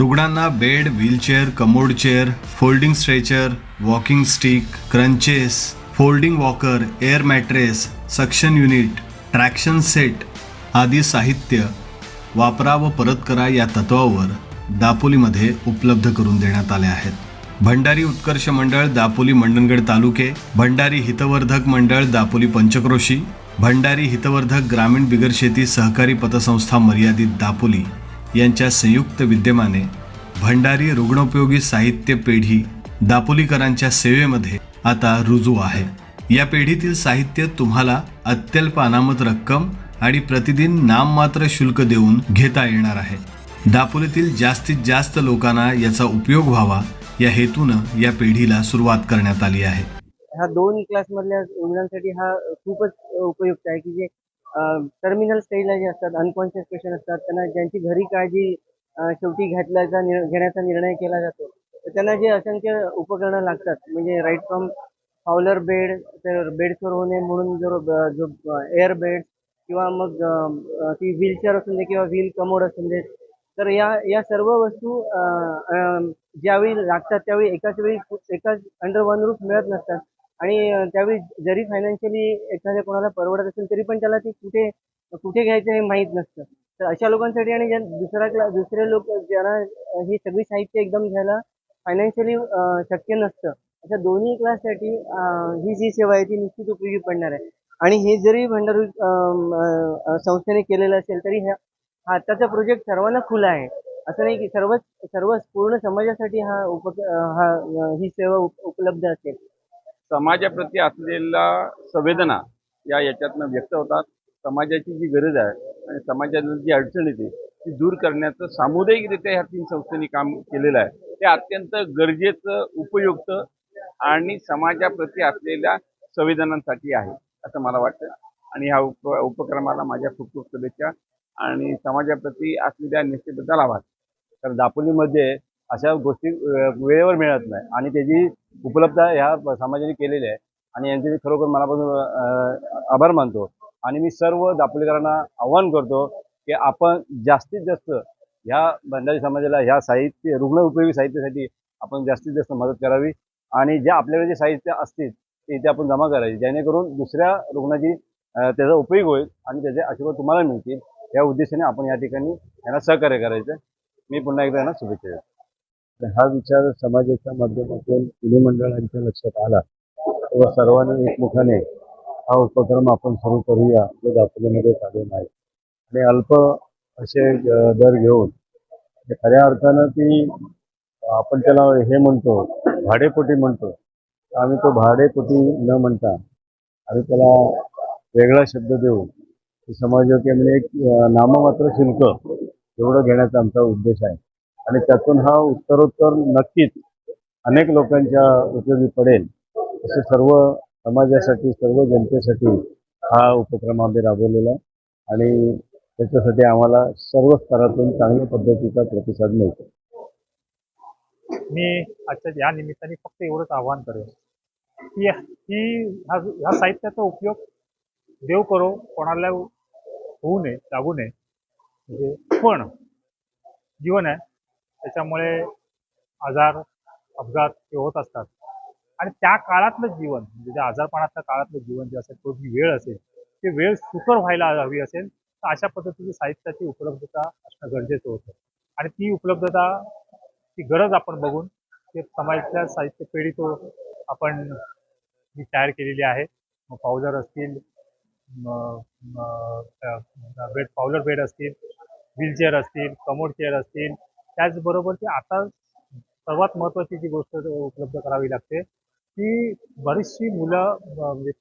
रुग्णांना bed wheelchair commode chair folding stretcher walking stick crutches folding walker air mattress suction unit traction set आदी साहित्य वापरा व परत करा या तत्वावर दापोलीमध्ये उपलब्ध करून देण्यात आले आहेत. भंडारी उत्कर्ष मंडळ दापोली मंडणगड तालुके भंडारी हितवर्धक मंडळ दापोली पंचक्रोशी भंडारी हितवर्धक ग्रामीण बिगर शेती सहकारी पतसंस्था मर्यादित दापोली यांच्या संयुक्त विद्यमाने भंडारी रुग्णोपयोगी साहित्य पेढी दापोलीकरांच्या सेवेमध्ये आता रुजू आहे. या पेढीतील साहित्य तुम्हाला अत्यल्प अनामत रक्कम आणि प्रतिदिन नाममात्र शुल्क देऊन घेता येणार आहे. दापोलीतील जास्तीत जास्त लोकांना याचा उपयोग व्हावा या हेतूनं या पेढीला सुरुवात करण्यात आली आहे. ह्या दोन क्लासमधल्या रुग्णांसाठी हा खूपच उपयुक्त आहे की जे टर्मिनल स्टेजला जे असतात अनकॉन्शियस पेशंट असतात त्यांना ज्यांची घरी काळजी शेवटी घेतल्याचा घेण्याचा निर्णय केला जातो. तर त्यांना जे असंख्य उपकरणं लागतात म्हणजे राईट फ्रॉम फावलर बेड तर बेडसवर होणे म्हणून जर जो एअर बेड किंवा मग ती व्हीलचेअर असून दे किंवा व्हील कमोड असून दे तर या या सर्व वस्तू ज्यावेळी लागतात त्यावेळी एकाच वेळी एकाच अंडर वन रूफ मिळत नसतात. आणि त्यावेळी जरी फायनान्शियली एखाद्या कोणाला परवडत असेल तरी पण त्याला ते कुठे कुठे घ्यायचं हे माहीत नसतं. तर अशा लोकांसाठी आणि ज्या दुसरा क्ला दुसरे लोक ज्यांना ही सगळी साहित्य एकदम घ्यायला फायनान्शियली शक्य नसतं अशा दोन्ही क्लाससाठी ही जी सेवा आहे ती निश्चित उपयोगी पडणार आहे. आणि हे जरी भंडारू संस्थेने केलेलं असेल तरी ह्या हा आत्ताचा प्रोजेक्ट सर्वांना खुला आहे. असं नाही की सर्वच सर्व पूर्ण समाजासाठी हा उप हा ही सेवा उप- उपलब्ध असेल. समाजाप्रती असलेला संवेदना या याच्यातनं व्यक्त होतात. समाजाची जी गरज आहे आणि समाजाला जी अडचण येते ती दूर करण्याचं सामुदायिकरित्या ह्या तीन संस्थांनी काम केलेलं आहे. ते अत्यंत गरजेचं उपयुक्त आणि समाजाप्रती असलेल्या संवेदनांसाठी आहे असं मला वाटतं. आणि ह्या उप उपक्रमाला माझ्या खूप खूप शुभेच्छा. आणि समाजाप्रती असलेल्या निष्ठेबद्दल आभार. कारण दापोलीमध्ये अशा गोष्टी वेळेवर मिळत नाही. आणि त्याची उपलब्धता ह्या समाजाने केलेली आहे. आणि यांचे मी खरोखर मनापासून आभार मानतो. आणि मी सर्व दापोलीकरांना आव्हान करतो की आपण जास्तीत जास्त ह्या भंडारी समाजाला ह्या साहित्य रुग्ण उपयोगी साहित्यासाठी आपण जास्तीत जास्त मदत करावी. आणि जे आपल्याकडे जे साहित्य असतील ते इथे आपण जमा करायचे जेणेकरून दुसऱ्या रुग्णाची त्याचा उपयोग होईल आणि त्याचे आशीर्वाद तुम्हाला मिळतील. या उद्देशाने आपण या ठिकाणी यांना सहकार्य करायचं. मी पुन्हा एकदा यांना शुभेच्छा देतो. हा विचार समाजाच्या माध्यमातून पुणे मंडळांच्या लक्षात आला. तेव्हा सर्वांनी एकमुखाने हा उपक्रम आपण सुरू करूया जो दापोलीमध्ये चालू नाही आणि अल्प असे दर घेऊन म्हणजे खऱ्या अर्थानं ती आपण त्याला हे म्हणतो भाडेपोटी म्हणतो. आम्ही तो भाडेपोटी न म्हणता आम्ही त्याला वेगळा शब्द देऊ. की म्हणजे एक नाममात्र शुल्क एवढं घेण्याचा आमचा उद्देश आहे. आणि त्यातून हा उत्तरोत्तर नक्कीच अनेक लोकांच्या उपयोगी पडेल. असे सर्व समाजासाठी सर्व जनतेसाठी हा उपक्रम आम्ही राबवलेला आणि त्याच्यासाठी आम्हाला सर्व स्तरातून चांगल्या पद्धतीचा प्रतिसाद मिळतो. मी आजच्या या निमित्ताने फक्त एवढंच आव्हान करेन की ही ह्या ह्या साहित्याचा उपयोग देव करो कोणाला होऊ नये लागू नये. म्हणजे पण जीवन आहे. त्याच्यामुळे आजार अपघात हे होत असतात. आणि त्या काळातलं जीवन म्हणजे त्या आजारपणातल्या काळातलं जीवन जे असेल तो जी वेळ असेल ते वेळ सुकर व्हायला हवी असेल तर अशा पद्धतीची साहित्याची उपलब्धता असणं गरजेचं होतं. आणि ती उपलब्धता ती गरज आपण बघून ते समाजातल्या साहित्य पेढी तो आपण जी तयार केलेली आहे. मग पावलर असतील बेड पावलर बेड असतील व्हीलचेअर असतील कमोड चेअर असतील त्याचबरोबर ते आता सर्वात महत्त्वाची जी गोष्ट उपलब्ध करावी लागते की बरीचशी मुलं म्हणजे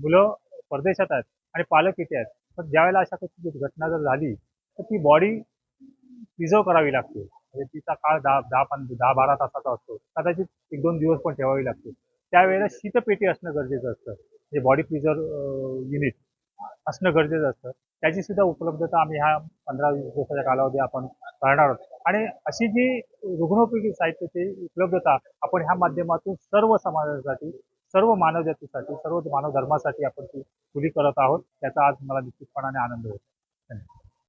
मुलं परदेशात आहेत आणि पालक इथे आहेत. पण ज्यावेळेला अशा काही घटना जर झाली तर ती बॉडी प्रिझर्व करावी लागते. म्हणजे तिचा काळ दहा दहा पंध दहा बारा तासाचा असतो. कदाचित एक दोन दिवस पण ठेवावी लागते. त्यावेळेला शीतपेटी असणं गरजेचं असतं. म्हणजे बॉडी प्रिझर्व युनिट असणं गरजेचं असतं. त्याची सुद्धा उपलब्धता आम्ही ह्या पंधरा वीस दिवसाच्या कालावधी आपण करणार आहोत. आणि अशी जी रुग्णोपयोगी साहित्याची उपलब्धता आपण ह्या माध्यमातून सर्व समाजासाठी सर्व मानवजातीसाठी सर्व मानव धर्मासाठी आपण ती खुली करत आहोत त्याचा आज मला निश्चितपणाने आनंद होतो. धन्यवाद.